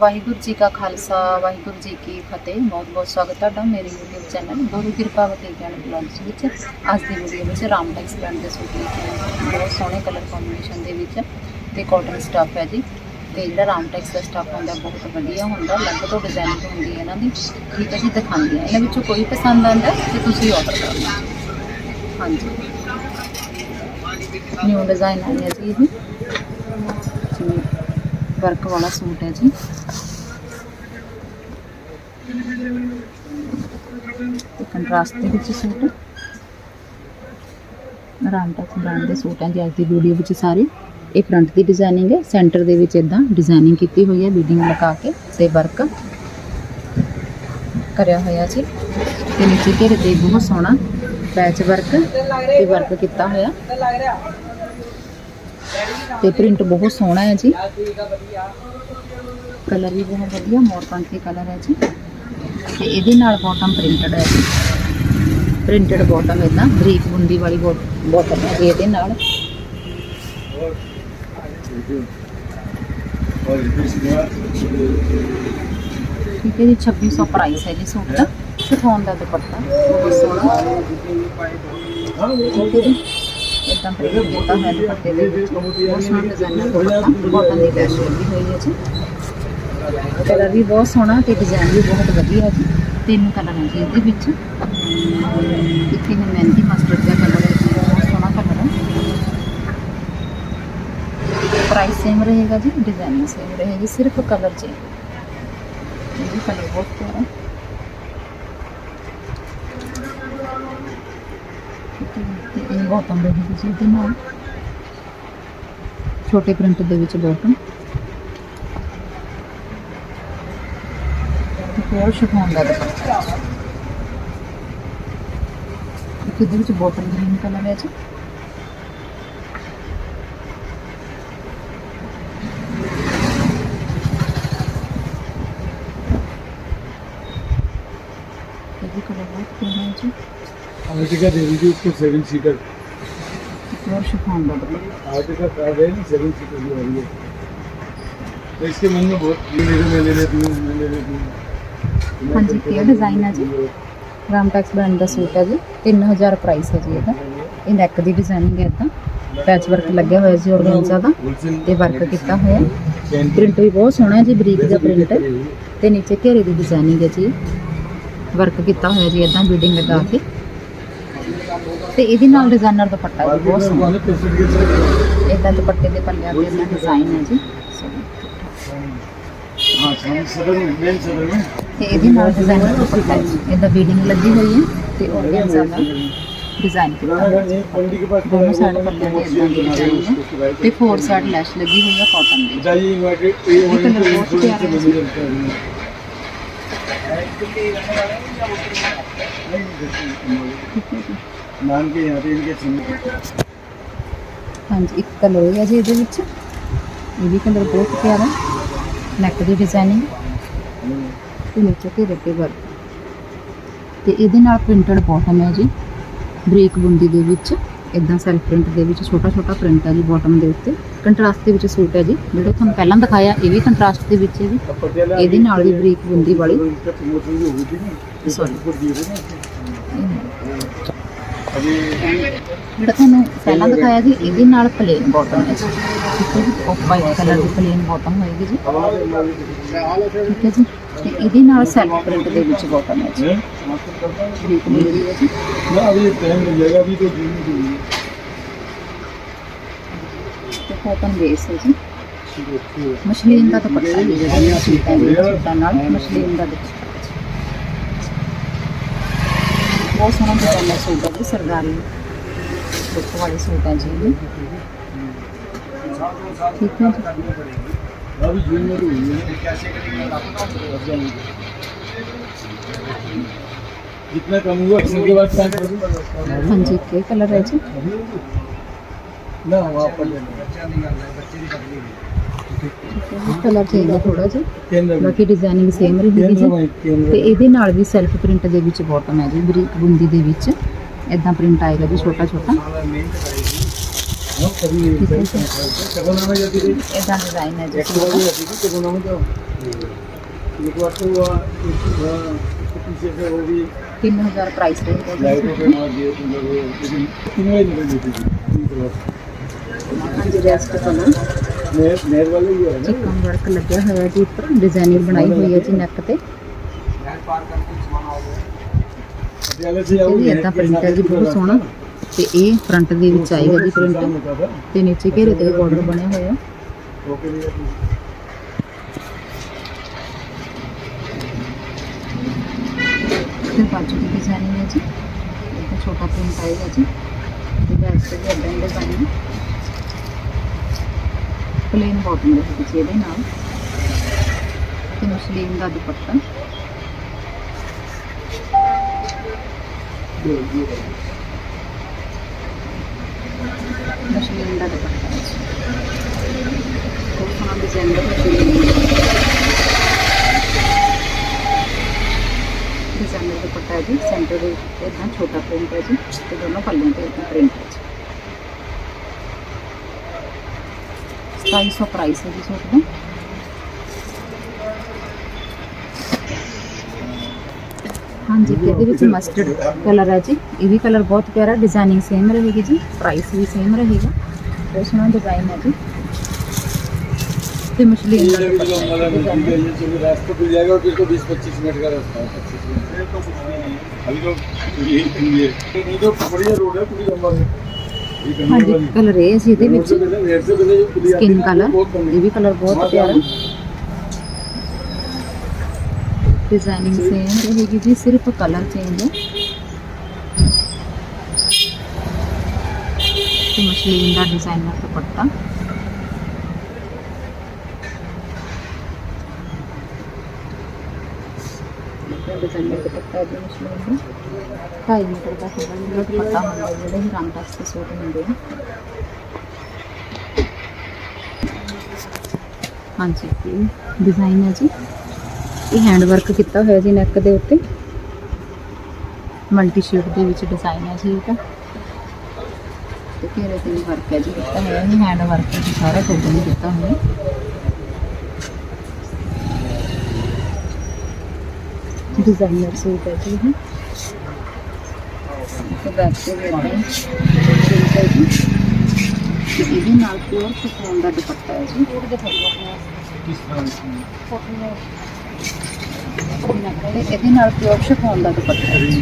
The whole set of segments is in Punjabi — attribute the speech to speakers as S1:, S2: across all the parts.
S1: ਵਾਹਿਗੁਰੂ ਜੀ ਕਾ ਖਾਲਸਾ, ਵਾਹਿਗੁਰੂ ਜੀ ਕੀ ਫਤਿਹ। ਬਹੁਤ ਬਹੁਤ ਸਵਾਗਤ ਤੁਹਾਡਾ ਮੇਰੇ YouTube ਚੈਨਲ ਗੁਰੂ ਕਿਰਪਾਵਤੀ ਗਿਆਨ ਬਲੌਗਸ ਵਿੱਚ। ਅੱਜ ਦੀ ਵੀਡੀਓ ਵਿੱਚ ਰਾਮ ਟੈਕਸ ਬ੍ਰਾਂਡ ਦੇ ਸੂਟ ਲੈ ਕੇ ਆਏ ਹਾਂ। ਬਹੁਤ ਸੋਹਣੇ ਕਲਰ ਕੰਬੀਨੇਸ਼ਨ ਦੇ ਵਿੱਚ ਤੇ ਕਾਟਨ ਸਟੱਫ ਹੈ ਜੀ। ਤੇ ਜਿਹੜਾ ਰਾਮ ਟੈਕਸ ਦਾ ਸਟੱਫ ਹੁੰਦਾ, ਬਹੁਤ ਵਧੀਆ ਹੁੰਦਾ। ਅਲੱਗ ਤੋਂ ਡਿਜ਼ਾਈਨ ਹੁੰਦੀ ਹੈ ਇਹਨਾਂ ਦੀ। ਠੀਕ ਹੈ ਜੀ, ਦਿਖਾਉਂਦੀ ਹੈ। ਇਹਨਾਂ ਵਿੱਚੋਂ ਕੋਈ ਪਸੰਦ ਆਉਂਦਾ ਤੇ ਤੁਸੀਂ ਆਰਡਰ ਕਰ। ਲਓ ਹਾਂਜੀ ਨਿਊ ਡਿਜ਼ਾਈਨ ਆਇਆ ਜੀ ਇਹ ਵਰਕ ਵਾਲਾ ਸੂਟ ਹੈ ਜੀ। ਕੰਟਰਾਸਟ ਦੇ ਵਿੱਚ ਸੂਟ। ਰਾਮਟੈਕ ਬ੍ਰਾਂਡ ਦੇ ਸੂਟ ਹੈ ਜੀ ਅੱਜ ਦੀ ਵੀਡੀਓ ਵਿੱਚ ਸਾਰੇ। ਇਹ ਫਰੰਟ ਦੀ ਡਿਜ਼ਾਈਨਿੰਗ ਹੈ ਸੈਂਟਰ ਦੇ ਵਿੱਚ ਇਦਾਂ ਡਿਜ਼ਾਈਨਿੰਗ ਕੀਤੀ ਹੋਈ ਹੈ ਬੀਡਿੰਗ ਲਗਾ ਕੇ ਤੇ ਵਰਕ ਕਰਿਆ ਹੋਇਆ ਜੀ ਤੇ ਨੀਚੇ ਘੇਰੇ ਤੇ ਬਹੁਤ ਸੋਹਣਾ ਪੈਚ ਵਰਕ ਤੇ ਵਰਕ ਕੀਤਾ ਹੋਇਆ। ਤੇ ਪ੍ਰਿੰਟ ਬਹੁਤ ਸੋਹਣਾ ਹੈ ਜੀ। ਕਲਰ ਵੀ ਬਹੁਤ ਵਧੀਆ, ਮੋਰ ਪੰਖੀ ਕਲਰ ਹੈ ਜੀ। ਤੇ ਇਹਦੇ ਨਾਲ ਬਾਟਮ ਪ੍ਰਿੰਟਡ ਹੈ। ਜੀ ਪ੍ਰਿੰਟਡ ਬਾਟਮ ਇਦਾਂ ਬਰੀਕ ਬੁੰਦੀ ਵਾਲੀ ਬਾਟਮ ਹੈ ਜੀ ਇਹਦੇ ਨਾਲ। ਠੀਕ ਹੈ ਜੀ 2600 ਪ੍ਰਾਈਸ ਹੈ ਜੀ ਸੂਟ। ਦਾ ਸ਼ਿਫੋਨ ਦਾ ਦੁਪੱਟਾ, ਬਹੁਤ ਸੋਹਣਾ। ਠੀਕ ਹੈ ਜੀ। ਇਦਾਂ ਪ੍ਰਿੰਟ ਕੀਤਾ ਹੋਇਆ ਦੁਪੱਟੇ ਦੇ ਵਿੱਚ ਬਹੁਤ ਸੋਹਣਾ ਡਿਜ਼ਾਈਨ ਦੁਪੱਟਾ। ਕਾਟਨ ਦੀ ਲੈਸ਼ ਲੱਗੀ ਹੋਈ ਹੈ ਜੀ। ਕਲਰ ਵੀ ਬਹੁਤ ਸੋਹਣਾ ਤੇ ਡਿਜ਼ਾਈਨ ਵੀ ਬਹੁਤ ਵਧੀਆ ਜੀ। ਤਿੰਨ ਕਲਰ ਹੈ ਜੀ ਇਹਦੇ ਵਿੱਚ। ਇੱਕ ਇਹ ਮਹਿੰਦੀ ਮਸਟਰਡ ਦਾ ਕਲਰ ਹੈ ਜੀ ਬਹੁਤ ਸੋਹਣਾ ਕਲਰ ਹੈ। ਪ੍ਰਾਈਸ ਸੇਮ ਰਹੇਗਾ ਜੀ ਡਿਜ਼ਾਈਨ ਸੇਮ ਰਹੇਗੀ ਸਿਰਫ ਕਲਰ ਚੇਂਜ ਇਹ ਵੀ ਕਲਰ ਬਹੁਤ ਪਿਆਰਾ ਹੈ ਠੀਕ ਹੈ ਜੀ, ਤੇ ਬੋਟਮ ਰਹੇਗੀ ਜੀ ਇਹਦੇ ਨਾਲ। ਛੋਟੇ ਪ੍ਰਿੰਟ ਦੇ ਵਿੱਚ ਬੋਟਮ ਪਿਓਰ ਸ਼ਿਫੋਨ ਦਾ ਦੁਪੱਟਾ ਇੱਕ ਇਹਦੇ ਵਿੱਚ ਬੋਟਲ ਗ੍ਰੀਨ ਕਲਰ ਹੈ ਜੀ ਇਹ ਵੀ ਕਲਰ ਬਹੁਤ ਪਿਆਰਾ ਹੈ ਜੀ
S2: आर्टिका दे दीजिए उसको सेवन सीटर
S1: ਪਿਓਰ ਸ਼ਿਫੋਨ ਦਾ ਦੁਪੱਟਾ
S2: आर्टिका कार है ना सेवन सीटर की वाली है तो इसके मन में बहुत ये मेरे मैं ले लेती हूँ मैं ले लेती हूँ
S1: ਹਾਂਜੀ ਪੀਅਰ ਡਿਜ਼ਾਈਨ ਹੈ ਜੀ? ਰਾਮਟੈਕਸ ਬ੍ਰਾਂਡ ਦਾ ਸੂਟ ਹੈ ਜੀ। 3000 ਪ੍ਰਾਈਸ ਹੈ ਜੀ ਇਹਦਾ। ਇਹ ਨੈਕ ਦੀ ਡਿਜ਼ਾਈਨਿੰਗ ਹੈ ਤਾਂ ਪੈਚ ਵਰਕ ਲੱਗਿਆ ਹੋਇਆ ਜੀ ਔਰਗੈਂਜ਼ਾ ਦਾ। ਤੇ ਵਰਕ ਕੀਤਾ ਹੋਇਆ ਪ੍ਰਿੰਟ ਵੀ ਬਹੁਤ ਸੋਹਣਾ ਹੈ ਜੀ, ਬਰੀਕ ਦਾ ਪ੍ਰਿੰਟ ਤੇ ਨੀਚੇ ਘੇਰੇ ਦੀ ਡਿਜ਼ਾਈਨਿੰਗ ਹੈ ਜੀ। ਵਰਕ ਕੀਤਾ ਹੋਇਆ ਜੀ ਇਦਾਂ ਬੀਡਿੰਗ ਲਗਾ ਕੇ। ਤੇ ਇਹਦੇ ਨਾਲ ਡਿਜ਼ਾਈਨਰ ਦੁਪੱਟਾ ਵੀ ਬਹੁਤ ਸੋਹਣਾ ਇਦਾਂ ਦੁਪੱਟੇ ਦੇ ਪੱਲੇ ਆ ਕੇ ਡਿਜ਼ਾਈਨ ਹੈ ਜੀ।
S2: हाँ सामने सदर में मेन सदर में
S1: ਤੇ ਇਹਦੇ ਨਾਲ ਡਿਜ਼ਾਈਨਰ ਦੁਪੱਟਾ ਹੈ ਜੀ ਇਦਾਂ ਬੀਡਿੰਗ ਲੱਗੀ ਹੋਈ ਹੈ ਤੇ ਔਰਗੈਂਜ਼ਾ ਦਾ ਡਿਜ਼ਾਈਨ ਕੀਤਾ
S2: पुराना
S1: ਹੋਇਆ
S2: घर नहीं पंडी के पास
S1: दोनों साइड पल्ले में इतना डिजाइन है ਤੇ ਫੋਰ ਸਾਈਡ ਲੈਸ਼ ਲੱਗੀ होई है कॉटन ਦੀ
S2: बताइए इन्वर्टेड ये
S1: ये कलर
S2: ओरिएंटल
S1: बहुत
S2: इंश्योरेंस
S1: प्यारा
S2: से
S1: है।
S2: बनी रहता है
S1: ਠੀਕ ਹੈ ਜੀ
S2: नाम के यहाँ पे इनके सिंह
S1: ਹਾਂਜੀ ਇੱਕ ਕਲਰ ਹੈ ਜੀ ਇਹਦੇ ਵਿੱਚ ਇਹ ਵੀ ਕਲਰ ਬਹੁਤ ਪਿਆਰਾ ਨੈਕ ਦੀ ਡਿਜ਼ਾਈਨਿੰਗ ਤੇ ਨੀਚੇ ਤੇ ਰੱਤੇ ਵਰਕ ਤੇ ਇਹਦੇ ਨਾਲ ਪ੍ਰਿੰਟਡ ਬਾਟਮ ਹੈ ਜੀ ਬ੍ਰੇਕ ਬੁੰਦੀ ਦੇ ਵਿੱਚ ਇਦਾਂ ਸੈਲਫ ਪ੍ਰਿੰਟ ਦੇ ਵਿੱਚ ਛੋਟਾ ਛੋਟਾ ਪ੍ਰਿੰਟ ਹੈ ਜੀ ਬਾਟਮ ਦੇ ਉੱਤੇ। ਕੰਟਰਾਸਟ ਦੇ ਵਿੱਚ ਸੂਟ ਹੈ ਜੀ ਜਿਹੜਾ ਤੁਹਾਨੂੰ ਪਹਿਲਾਂ ਦਿਖਾਇਆ ਇਹ ਵੀ ਕੰਟਰਾਸਟ ਦੇ ਵਿੱਚ ਹੈ ਜੀ। ਇਹਦੇ ਨਾਲ ਵੀ ਬ੍ਰੇਕ ਬੁੰਦੀ ਵਾਲੀ।
S2: ਸੌਰੀ
S1: ਜਿਹੜਾ ਤੁਹਾਨੂੰ ਪਹਿਲਾਂ ਦਿਖਾਇਆ ਸੀ ਇਹਦੇ ਨਾਲ ਪਲੇਨ ਬਾਟਮ ਹੈ ਜੀ। ਠੀਕ ਹੈ ਜੀ ਉਹ ਵਾਈਟ ਕਲਰ ਦੀ ਪਲੇਨ ਬਾਟਮ ਹੋਏਗੀ ਜੀ। ਠੀਕ ਹੈ ਜੀ ਤੇ ਇਹਦੇ ਨਾਲ ਸੈਲਫ ਪ੍ਰਿੰਟ ਦੇ ਵਿੱਚ ਬਾਟਮ ਹੈ ਜੀ।
S2: ਨਾ ਅਭੀ ਟਾਈਮ ਲੱਗੇਗਾ ਵੀ ਕੋਈ ਜੂਨ ਦੀ
S1: ਤੇ ਕੋਟਨ ਬੇਸ ਹੈ ਜੀ। ਮਸ਼ਲੀਨ ਦਾ ਦੁਪੱਟਾ ਹੈ ਜੀ ਮਸ਼ਲੀਨ ਦਾ ਦੁਪੱਟਾ। ਬਹੁਤ ਸੋਹਣਾ ਡਿਜ਼ਾਈਨ ਸੂਟ ਹੈ ਜੀ ਸਰਦਾਰੀ ਲੁੱਕ ਵਾਲੇ ਸੂਟ ਹੈ ਜੀ ਇਹ। ਠੀਕ ਹੈ ਜੀ
S2: अभी जून में तो हुई है जितना कम हुआ उसके बाद टाइम कर दूँ
S1: ਹਾਂਜੀ ਕੀ ਕਲਰ ਹੈ ਜੀ
S2: ना वहाँ पर
S1: ਕਲਰ ਚੇਂਜ ਹੈ ਥੋੜਾ ਜਿਹਾ ਬਾਕੀ ਡਿਜ਼ਾਈਨਿੰਗ ਸੇਮ ਰਹੇਗੀ ਜੀ। ਤੇ ਇਹਦੇ ਨਾਲ ਵੀ ਸੈਲਫ ਪ੍ਰਿੰਟ ਦੇ ਵਿੱਚ ਬੋਟਮ ਹੈ ਜੀ ਬਰੀਕ ਬੁੰਦੀ ਦੇ ਵਿੱਚ। ਇਦਾਂ ਪ੍ਰਿੰਟ ਆਏਗਾ ਜੀ ਛੋਟਾ ਛੋਟਾ। ਇਦਾਂ ਡਿਜ਼ਾਈਨ ਹੈ ਜੀ
S2: ਤਿੰਨ
S1: ਹਜ਼ਾਰ ਪ੍ਰਾਈਸ ਰੇਂਜ ਹੈ
S2: ਜੀ
S1: ਹਾਂਜੀ ਰੈਸਟ ਕਲਰ
S2: ਮੇਰ ਮੇਰ ਵਾਲੇ ਹੀ ਹੈ ਨਾ।
S1: ਚਿਕਨ ਵਰਕ ਲੱਗਿਆ ਹੋਇਆ ਜੀ ਉੱਪਰ ਡਿਜ਼ਾਈਨਿੰਗ ਬਣਾਈ ਹੋਈ ਹੈ ਜੀ ਨੈਕ ਤੇ।
S2: ਨੈਕ ਪਾਰ
S1: ਕਰਕੇ ਸਮਾਨ ਆ ਗਿਆ। ਅਗਲੇ ਜੀ ਆਉਂਗੇ ਇਹ ਤਾਂ ਪ੍ਰਿੰਟ ਹੈ ਜੀ ਬਹੁਤ ਸੋਹਣਾ। ਤੇ ਇਹ ਫਰੰਟ ਦੇ ਵਿੱਚ ਆਏਗਾ ਜੀ ਪ੍ਰਿੰਟ ਤੇ ਨੀਚੇ ਘੇਰੇ ਤੇ ਬਾਰਡਰ ਬਣਿਆ ਹੋਇਆ।
S2: ਓਕੇ ਜੀ
S1: ਤੇ ਬਾਜੂ ਦੀ ਡਿਜ਼ਾਈਨਿੰਗ ਹੈ ਜੀ। ਇਹ ਛੋਟਾ ਪ੍ਰਿੰਟ ਆਏਗਾ ਜੀ। ਤੇ ਬੈਕ ਤੇ ਵੀ ਅੱਡਾ ਡਿਜ਼ਾਈਨ ਹੈ। ਪਲੇਨ ਬਾਟਮ ਦੇ ਵਿੱਚ ਇਹਦੇ ਨਾਲ। ਤੇ ਮੁਸਲਿਮ ਦਾ ਦੁਪੱਟਾ। ਮੁਸਲਿਮ ਦਾ ਦੁਪੱਟਾ। ਹੈ ਜੀ। ਬਹੁਤ ਸੋਹਣਾ ਡਿਜ਼ਾਈਨ ਦਾ ਦੁਪੱਟਾ ਹੈ ਜੀ ਸੈਂਟਰ ਦੇ ਉੱਤੇ ਇਦਾਂ ਛੋਟਾ ਪ੍ਰਿੰਟ ਹੈ ਜੀ, ਤੇ ਦੋਨੋਂ ਪੱਲਿਆਂ ਤੇ ਪ੍ਰਿੰਟ ढाई सौ प्राइस है जी सूट में हाँ जी ये भी मस्टर्ड कलर है जी। ये भी कलर बहुत प्यारा डिज़ाइनिंग सेम रहेगी जी। प्राइस भी सेम रहेगा।
S2: तो सोना डिज़ाइन है जी। मछली तो बीस पच्चीस मिनट का रास्ता है अभी तो ये रोड है पूरी लंबा है।
S1: ਹਾਂਜੀ ਕਲਰ ਇਹ ਸੀ ਇਹਦੇ ਵਿੱਚ। ਸਕਿਨ ਕਲਰ ਇਹ ਵੀ ਕਲਰ ਬਹੁਤ ਪਿਆਰਾ। ਡਿਜ਼ਾਈਨਿੰਗ ਸੇਮ ਰਹੇਗੀ ਜੀ, ਸਿਰਫ ਕਲਰ ਚੇਂਜ ਹੈ। ਤੇ ਮਸ਼ਲੀਨ ਦਾ ਡਿਜ਼ਾਈਨਰ ਦੁਪੱਟਾ। ਡਿਜ਼ਾਈਨਰ ਦੁਪੱਟਾ ਦੀ ਮਸ਼ਲੀਨ ਦਾ ਢਾਈ ਮੀਟਰ ਦਾ ਹੈਗਾ ਜਿਹੜਾ ਦੁਪੱਟਾ ਹੁੰਦਾ ਜਿਹੜੇ ਹੀ ਰੰਗ ਟੈਕਸ ਦੇ ਸੂਟ ਹੁੰਦੇ ਆ। ਹਾਂਜੀ, ਇਹ ਡਿਜ਼ਾਈਨ ਹੈ ਜੀ। ਇਹ ਹੈਂਡ ਵਰਕ ਕੀਤਾ ਹੋਇਆ ਜੀ ਨੈਕ ਦੇ ਉੱਤੇ। ਮਲਟੀ ਸ਼ੇਡ ਦੇ ਵਿੱਚ ਡਿਜ਼ਾਈਨ ਹੈ ਜੀ ਇਹਦਾ ਤੇ। ਘੇਰੇ ਤੇ ਵਰਕ ਹੈ ਜੀ? ਕੀਤਾ ਹੋਇਆ ਇਹ ਹੈਂਡ ਵਰਕ ਜੀ, ਸਾਰਾ ਟੋਟਲੀ ਕੀਤਾ ਹੋਇਆ। ਡਿਜ਼ਾਈਨਰ ਸੂਟ ਹੈ ਜੀ ਇਹ ਤੇ ਬੈਕ ਤੇ ਵੀ ਏਦਾਂ ਹੀ print ਹੈ ਜੀ ਤੇ ਇਹਦੇ ਨਾਲ ਪਿਓਰ ਸ਼ਿਫੋਨ ਦਾ ਦੁਪੱਟਾ ਹੈ ਜੀ
S2: किस तरह से?
S1: ਤੇ ਇਹਦੇ ਨਾਲ ਪਿਓਰ ਸ਼ਿਫੋਨ ਦਾ ਦੁਪੱਟਾ ਹੈ ਜੀ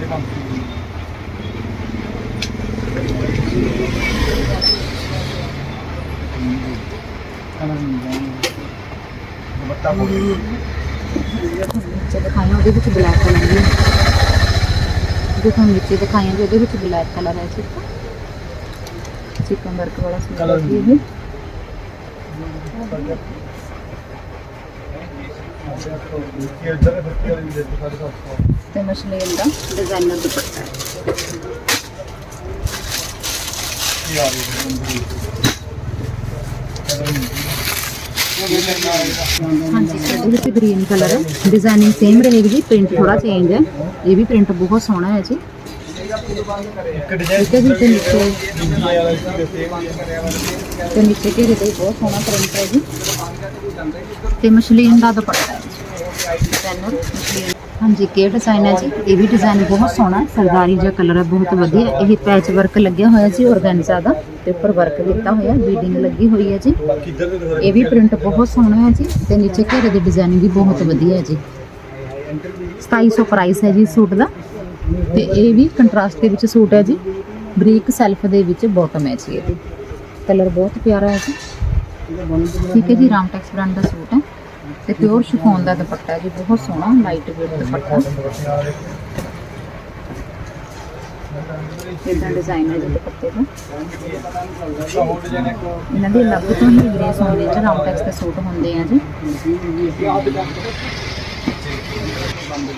S2: कलर ਦਿੱਤਾ
S1: ਹੋਵੇ। ਦਿਖਾਈਆਂ ਉਹਦੇ ਵਿੱਚ ਬਲੈਕ ਕਲਰ ਦੀ ਜੋ ਤੁਹਾਨੂੰ ਨੀਚੇ ਦਿਖਾਈਆਂ ਜੀ ਉਹਦੇ ਵਿੱਚ ਬਲੈਕ ਕਲਰ ਹੈ ਚਿਕਨ ਚਿਕਨ ਵਰਕ ਵਾਲਾ ਸੂਟ ਹੈ ਜੀ ਇਹ ਤੇ ਮਸ਼ਲੀਨ ਦਾ ਡਿਜ਼ਾਈਨਰ ਦੁਪੱਟਾ ਹੈ
S2: ਕੀ ਆ ਰਹੀ ਹੈ।
S1: ਹਾਂਜੀ, ਸਾਡੇ ਵਿੱਚ ਗ੍ਰੀਨ ਕਲਰ ਹੈ। ਡਿਜ਼ਾਈਨਿੰਗ ਸੇਮ ਰਹੇਗੀ ਜੀ ਪ੍ਰਿੰਟ ਥੋੜਾ ਚੇਂਜ ਹੈ। ਇਹ ਵੀ ਪ੍ਰਿੰਟ ਬਹੁਤ ਸੋਹਣਾ ਹੈ ਜੀ। ਇੱਕ ਡਿਜ਼ਾਈਨ ਤੇ ਨੀਚੇ ਤੇ ਨੀਚੇ ਘੇਰੇ ਤੇ ਬਹੁਤ ਸੋਹਣਾ ਪ੍ਰਿੰਟ ਹੈ ਜੀ। ਤੇ ਮਸ਼ਲੀਨ ਦਾ ਦੁਪੱਟਾ ਹੈ ਪੈਨਲ, ਮਸ਼ਲੀਨ ਹਾਂਜੀ ਕੇ ਡਿਜ਼ਾਈਨ ਹੈ ਜੀ। ਇਹ ਵੀ ਡਿਜ਼ਾਈਨ ਬਹੁਤ ਸੋਹਣਾ ਹੈ। ਸਰਦਾਰੀ ਜਿਹਾ ਕਲਰ ਹੈ, ਬਹੁਤ ਵਧੀਆ ਇਹ ਪੈਚ ਵਰਕ ਲੱਗਿਆ ਹੋਇਆ ਜੀ ਔਰਗੈਂਜ਼ਾ ਦਾ। ਤੇ ਉੱਪਰ ਵਰਕ ਦਿੱਤਾ ਹੋਇਆ ਬੀਡਿੰਗ ਲੱਗੀ ਹੋਈ ਹੈ ਜੀ। ਇਹ ਵੀ ਪ੍ਰਿੰਟ ਬਹੁਤ ਸੋਹਣਾ ਹੈ ਜੀ ਤੇ ਨੀਚੇ ਘੇਰੇ ਦੇ ਡਿਜ਼ਾਈਨਿੰਗ ਵੀ ਬਹੁਤ ਵਧੀਆ ਹੈ ਜੀ। 2700 ਪ੍ਰਾਈਸ ਹੈ ਜੀ ਸੂਟ ਦਾ। ਤੇ ਇਹ ਵੀ ਕੰਟਰਾਸਟ ਦੇ ਵਿੱਚ ਸੂਟ ਹੈ ਜੀ। ਬਰੀਕ ਸੈਲਫ ਦੇ ਵਿੱਚ ਬੋਟਮ ਹੈ ਜੀ ਇਹਦੀ ਕਲਰ ਬਹੁਤ ਪਿਆਰਾ ਹੈ ਜੀ। ਠੀਕ ਹੈ ਜੀ ਰਾਮ ਟੈਕਸ ਬ੍ਰਾਂਡ ਦਾ ਸੂਟ ਹੈ। ਤੇ ਪਿਓਰ ਸ਼ਿਫੋਨ ਦਾ ਦੁਪੱਟਾ ਜੀ, ਬਹੁਤ ਸੋਹਣਾ ਲਾਈਟ ਵੇਟ ਦੁਪੱਟਾ। ਇਹਨਾਂ ਦੇ ਅਲੱਗ ਤੋਂ ਹੀ ਗ੍ਰੇ ਸੋਨੇ ਚ ਰਾਉਂਡ ਟੈਕਸ ਦੇ ਸੂਟ ਹੁੰਦੇ ਆ ਜੀ।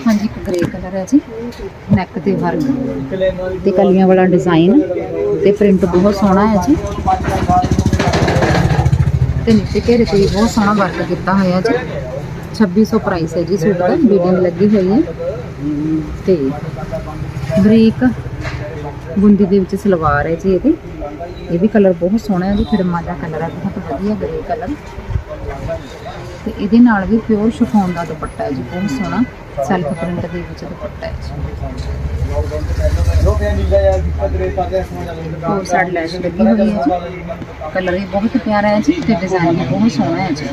S1: ਹਾਂਜੀ, ਇੱਕ ਗ੍ਰੇ ਕਲਰ ਹੈ ਜੀ ਨੈਕ ਤੇ
S2: ਵਰਗ।
S1: ਤੇ ਕਲੀਆਂ ਵਾਲਾ ਡਿਜ਼ਾਈਨ ਤੇ ਪ੍ਰਿੰਟ ਬਹੁਤ ਸੋਹਣਾ ਹੈ ਜੀ। ਤੇ ਨੀਚੇ ਘੇਰੇ ਤੇ ਵੀ ਬਹੁਤ ਸੋਹਣਾ ਵਰਕ ਕੀਤਾ ਹੋਇਆ ਜੀ। 2600 ਪ੍ਰਾਈਸ ਹੈ ਜੀ ਸੂਟ ਦਾ ਬੀਡਿੰਗ ਲੱਗੀ ਹੋਈ ਹੈ। ਤੇ ਬਰੀਕ ਬੁੰਦੀ ਦੇ ਵਿੱਚ ਸਲਵਾਰ ਹੈ ਜੀ ਇਹਦੀ। ਇਹ ਵੀ ਕਲਰ ਬਹੁਤ ਸੋਹਣਾ ਹੈ ਜੀ ਫਿਰਮਾ ਦਾ ਕਲਰ ਹੈ, ਬਹੁਤ ਵਧੀਆ ਗ੍ਰੇ ਕਲਰ ਤੇ ਇਹਦੇ ਨਾਲ ਵੀ ਪਿਓਰ ਸ਼ਿਫੋਨ ਦਾ ਦੁਪੱਟਾ ਹੈ ਜੀ, ਬਹੁਤ ਸੋਹਣਾ। ਸੈਲਫ ਪ੍ਰਿੰਟ ਦੇ ਵਿੱਚ ਦੁਪੱਟਾ ਹੈ ਜੀ। ਹੋਰ ਸਾਈਡ ਲੈਸ਼ ਲੱਗੀ ਹੋਈ ਹੈ ਜੀ। ਕਲਰ ਵੀ ਬਹੁਤ ਪਿਆਰਾ ਹੈ ਜੀ ਤੇ ਡਿਜ਼ਾਈਨ ਵੀ ਬਹੁਤ ਸੋਹਣਾ ਹੈ ਜੀ।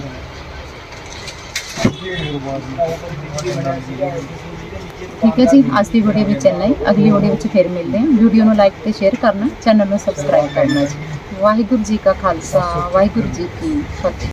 S1: ਠੀਕ ਹੈ ਜੀ ਅੱਜ ਦੀ ਵੀਡੀਓ ਵਿੱਚ ਇੰਨਾ ਹੀ। ਅਗਲੀ ਵੀਡੀਓ ਵਿੱਚ ਫਿਰ ਮਿਲਦੇ ਹਾਂ। ਵੀਡੀਓ ਨੂੰ ਲਾਈਕ ਤੇ ਸ਼ੇਅਰ ਕਰਨਾ ਚੈਨਲ ਨੂੰ ਸਬਸਕ੍ਰਾਈਬ ਕਰਨਾ ਜੀ। ਵਾਹਿਗੁਰੂ ਜੀ ਕਾ ਖਾਲਸਾ ਵਾਹਿਗੁਰੂ ਜੀ ਕੀ ਫਤਿਹ।